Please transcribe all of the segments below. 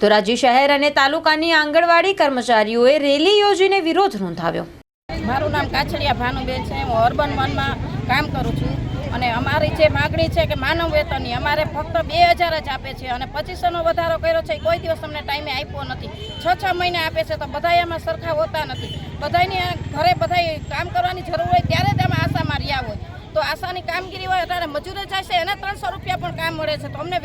તો રાજ્ય શહેર અને તાલુકાની આંગણવાડી કર્મચારીઓએ રેલી યોજીને વિરોધ નોંધાવ્યો. મારું નામ કાછડિયા ભાનુબેન છે. હું અર્બન વનમાં કામ કરું છું. અને અમારી જે માગણી છે કે માનવ વેતનની, અમારે ફક્ત બે હજાર જ આપે છે અને પચીસોનો વધારો કર્યો છે. કોઈ દિવસ અમને ટાઈમે આપ્યો નથી. છ છ મહિને આપે છે તો બધા એમાં સરખા હોતા નથી. બધાની ઘરે બધા કામ કરવાની જરૂર હોય ત્યારે જ અમે આશામાં રહ્યા હોય. તો આશાની કામગીરી હોય અત્યારે મજૂરે જાય છે એને ત્રણસો રૂપિયા પણ કામ મળે છે. તો અમને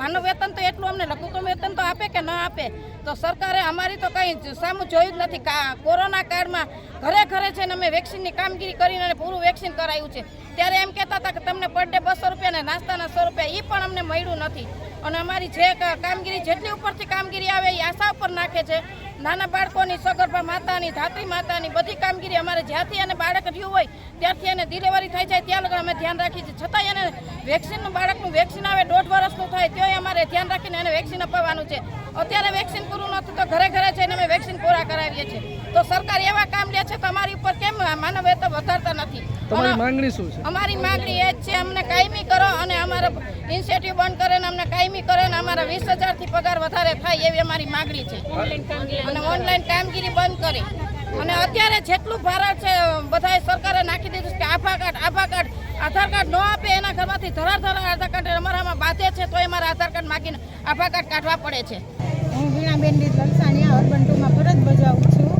માનવ વેતન તો એટલું અમને, લઘુત્તમ વેતન તો આપે કે ન આપે? તો સરકારે અમારી તો કંઈ સામું જોયું જ નથી. કોરોના કાળમાં ઘરે ઘરે છે ને અમે વેક્સિનની કામગીરી કરીને અને પૂરું વેક્સિન કરાયું છે. ત્યારે એમ કહેતા હતા કે તમને પર ડે બસો રૂપિયા ને નાસ્તાના સો રૂપિયા એ પણ અમને મળ્યું નથી. અને અમારી જે કામગીરી જેટલી ઉપરથી કામગીરી આવે એ આશા ઉપર નાખે છે. નાના બાળકોની સગર્ભા માતાની, ધાત્રી માતાની બધી કામગીરી અમારે જ્યાંથી એને બાળક રહ્યું હોય, ત્યારથી એને ડિલિવરી થાય જાય, ત્યાં લગી અમે ધ્યાન રાખીએ છીએ. છતાંય એને વેક્સિનનું બાળકનું વેક્સિન આવે, દોઢ વર્ષનું થાય તોય અમારે ધ્યાન રાખીને એને વેક્સિન અપાવવાનું છે. અત્યારે વેક્સિન પૂરું નથી તો ઘરે ઘરે જઈને અમે વેક્સિન પૂરા કરાવીએ છીએ. તો સરકાર એવા કામ લે છે તમારી અમારી ઉપર કેમ માનવ તો વધારતા નથી? તમારી માંગણી શું છે? અમારી માંગણી એ જ છે અમને કાયમી કરો અને અમારા ઇન્સેન્ટિવ બંધ કરે ને અમને કાયમી કરે ને અમારા વીસ હજારથી પગાર વધારે થાય એવી અમારી માંગણી છે. અને ઓનલાઈન કામગીરી બંધ કરી. અને અત્યારે જેટલું ભારત છે, બધાએ સરકારે નાખી દીધું કે આભા કાર્ડ આભા કાર્ડ, આધાર કાર્ડ ન આપે એના ઘરમાંથી ધરાર ધરાર આધાર કાર્ડ અમારામાં બાધે છે તો અમારા આધાર કાર્ડ માગીને આભા કાર્ડ કાઢવા પડે છે. હું વીણાબેન રીત અર્બન ટુમાં ફરજ બજાવું છું.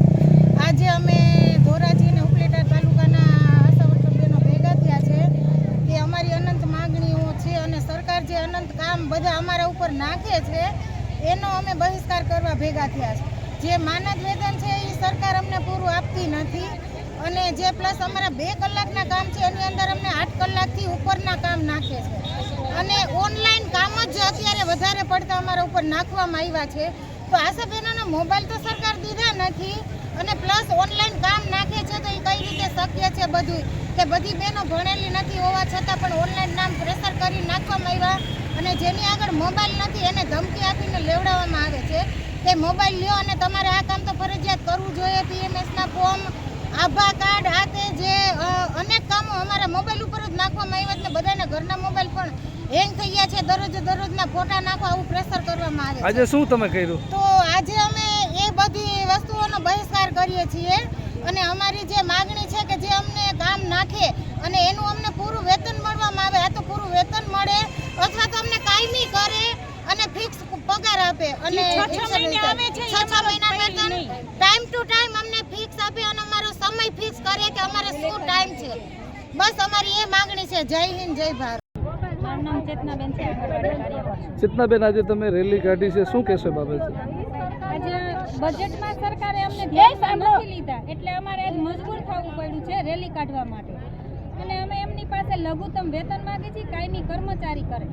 આજે અમે ધોરાજી અને ઉપલેટા તાલુકાના આશાવર્કર બહેનો ભેગા થયા છે કે અમારી અનંત માગણીઓ છે અને સરકાર જે અનંત કામ બધા અમારા ઉપર નાખે છે, એનો અમે બહિષ્કાર કરવા ભેગા થયા છે. જે માનદ વેતન છે એ સરકાર અમને પૂરું આપતી નથી. અને જે પ્લસ અમારા બે કલાકના કામ છે, એની અંદર અમને આઠ કલાકથી ઉપરના કામ નાખે છે. અને ઓનલાઈન કામ જ અત્યારે વધારે પડતા અમારા ઉપર નાખવામાં આવ્યા છે, તો આશા બહેનોનો મોબાઈલ તો સરકાર દીધા નથી. અને પ્લસ ઓનલાઈન કામ નાખે છે તો એ કઈ રીતે શક્ય છે બધું? કે બધી બહેનો ભણેલી નથી હોવા છતાં પણ ઓનલાઈન નામ પ્રેશર કરી નાખવામાં આવ્યા. અને જેની આગળ મોબાઈલ નથી, એને ધમકી આપીને લેવડાવવામાં આવે છે. કે મોબાઈલ લ્યો અને તમારે આ કામ તો ફરજિયાત કરવું જોઈએ પીએમએસના ફોર્મ આભા કાર્ડ આ તે જે અનેક કામો અમારા મોબાઈલ ઉપર જ નાખવામાં આવ્યા એટલે બધાના ઘરના મોબાઈલ પણ હેંગ થઈ ગયા છે. દરરોજ દરરોજના ફોટા નાખવા આવું પ્રેશર કરવામાં આવે આજે શું તમે કર્યું? તો આજે અમે એ બધી વસ્તુઓનો બહિષ્કાર કરીએ છીએ અને અમારી જે માગણી છે કે જે અમને કામ નાખે અને એનું અમને પૂરું વેતન મળવામાં આવે આ તો પૂરું વેતન મળે અથવા તો અમને કાયમી કરે અને ફિક્સ આપે અને ટાઈમ ટુ ટાઈમ અમને ફિક્સ આપે અને અમારો સમય ફિક્સ કરે કે અમારે શું ટાઈમ છે. બસ અમારી એ માંગણી છે. જય હિન્દ જય ભારત. ચેતનાબેન છે. આંગણવાડી કાર્યકર ચેતનાબેન આજે તમે રેલી કાઢી છે. શું કહેશો એ બજેટમાં સરકારે અમને નથી લીધા. એટલે અમારે મજબૂર થવું પડ્યું છે રેલી કાઢવા માટે. અને અમે એમની પાસે લઘુત્તમ વેતન માંગીએ છીએ કાયમી કર્મચારી કરે.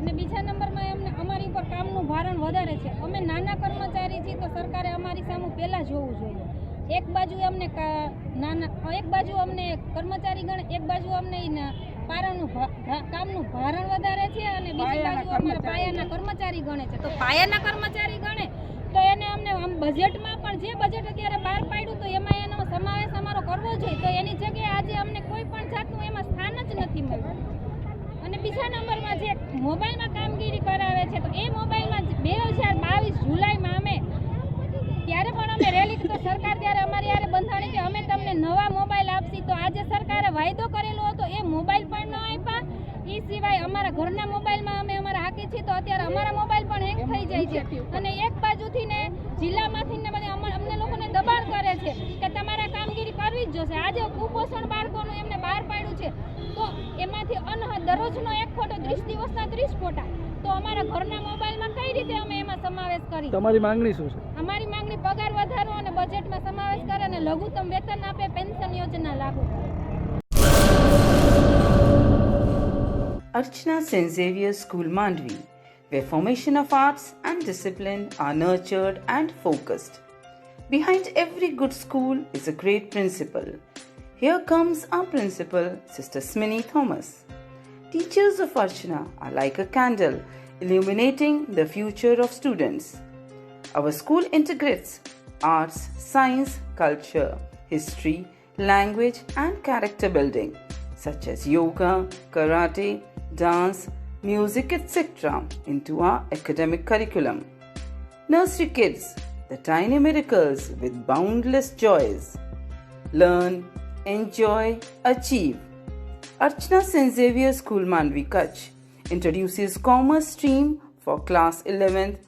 અને બીજા નંબરમાં એમને અમારી ઉપર કામનું ભારણ વધારે છે અમે નાના કર્મચારી છીએ તો સરકારે અમારી સામે પહેલાં જોવું જોઈએ એક બાજુ અમને નાના એક બાજુ અમને કર્મચારી ગણે એક બાજુ અમને પારાનું કામનું ભારણ વધારે છે અને બીજી બાજુ અમારા પાયાના કર્મચારી ગણે છે. તો પાયાના કર્મચારી ગણે તો એને અમને આમ બજેટમાં પણ જે બજેટ અત્યારે બહાર પાડ્યું તો એમાં એનો સમાવેશ અમારો કરવો જોઈએ. તો એની જગ્યાએ આજે અમને કોઈ પણ જાતનું એમાં સ્થાન જ નથી મળ્યું. અને બીજા નંબરમાં જે મોબાઈલમાં કામગીરી કરાવે છે તો એ મોબાઈલમાં બે હજાર બાવીસ જુલાઈમાં અમે ત્યારે પણ અમે રેલી તો ત્યારે અમારી યારે બંધાણી કે અમે તમને નવા મોબાઈલ આપશી તો આજે સરકારે વાયદો કરેલો હતો, એ મોબાઈલ પણ ન આપ્યા. એ સિવાય અમારા ઘરના મોબાઈલમાં અમે અમારા હાકી છીએ તો અત્યારે અમારા મોબાઈલ પણ હેંગ થઈ જાય છે. અને એક બાજુથી ને જિલ્લામાંથી ને બધા અમને લોકોને દબાણ કરે છે કે તમારા કામગીરી કરવી જ જોશે. આજે કુપોષણ બાળકોનું એમને બહાર પાડ્યું છે. તો એમાંથી અનહ, દરરોજનો એક ફોટો, ત્રીસ દિવસના ત્રીસ ફોટા. તો અમારા ઘરના મોબાઈલમાં કઈ રીતે અમે એમાં સમાવેશ કરી? તમારી માંગણી શું છે? અમારી માંગણી પગાર વધારો અને બજેટમાં સમાવેશ કરે અને લઘુત્તમ વેતન આપે પેન્શન યોજના લાગુ કરે Archana St. Xavier's School Mandvi, where formation of arts and discipline are nurtured and focused. Behind every good school is a great principal. Here comes our principal, Sister Smini Thomas. Teachers of Archana are like a candle illuminating the future of students. Our school integrates arts, science, culture, history, language, and character building, such as yoga, karate, dance, music, etc., into our academic curriculum. Nursery Kids, the tiny miracles with boundless joys. Learn, enjoy, achieve. Archana St. Xavier School Manvi Kutch introduces Commerce stream for class 11th